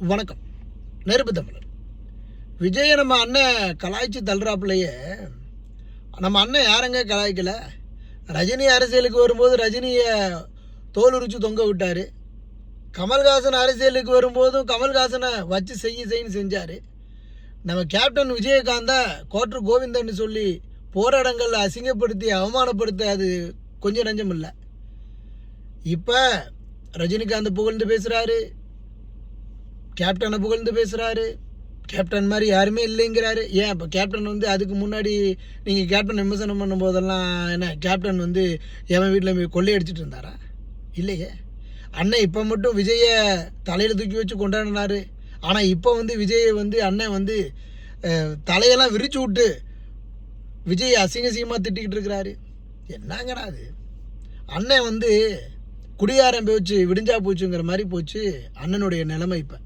வணக்கம். நெருப்பு தமிழர். விஜயை நம்ம அண்ணன் கலாய்ச்சி தள்ளுறாப்புலையே நம்ம அண்ணன் யாருங்க கலாய்க்கல? ரஜினி அரசியலுக்கு வரும்போது ரஜினியை தோல் உரிச்சு தொங்க விட்டார். கமல்ஹாசன் அரசியலுக்கு வரும்போதும் கமல்ஹாசனை வச்சு செய்ய செய்யன்னு செஞ்சார். நம்ம கேப்டன் விஜயகாந்தா கோட்ரு கோவிந்தன்னு சொல்லி போராடங்களில் அசிங்கப்படுத்தி அவமானப்படுத்த அது கொஞ்சம் நஞ்சம் இல்லை. இப்போ ரஜினிகாந்த் புகழ்ந்து பேசுகிறாரு கேப்டனை புகழ்ந்து பேசுகிறாரு கேப்டன் மாதிரி யாருமே இல்லைங்கிறாரு. ஏன் இப்போ கேப்டன் வந்து அதுக்கு முன்னாடி நீங்கள் கேப்டன் விமர்சனம் பண்ணும்போதெல்லாம் என்ன கேப்டன் வந்து என் வீட்டில் கொள்ளையடிச்சிட்டு இருந்தாரா? இல்லையே. அண்ணன் இப்போ மட்டும் விஜயை தலையில் தூக்கி வச்சு கொண்டாடினாரு. ஆனால் இப்போ வந்து விஜயை வந்து அண்ணன் வந்து தலையெல்லாம் விரிச்சு விட்டு விஜய் அசிங்க அசிங்கமாக திட்டிக்கிட்டு இருக்கிறாரு. என்னங்கடா அது? அண்ணன் வந்து குடியாரம் போச்சு விடிஞ்சா போச்சுங்கிற மாதிரி போச்சு அண்ணனுடைய நிலைமை இப்போ.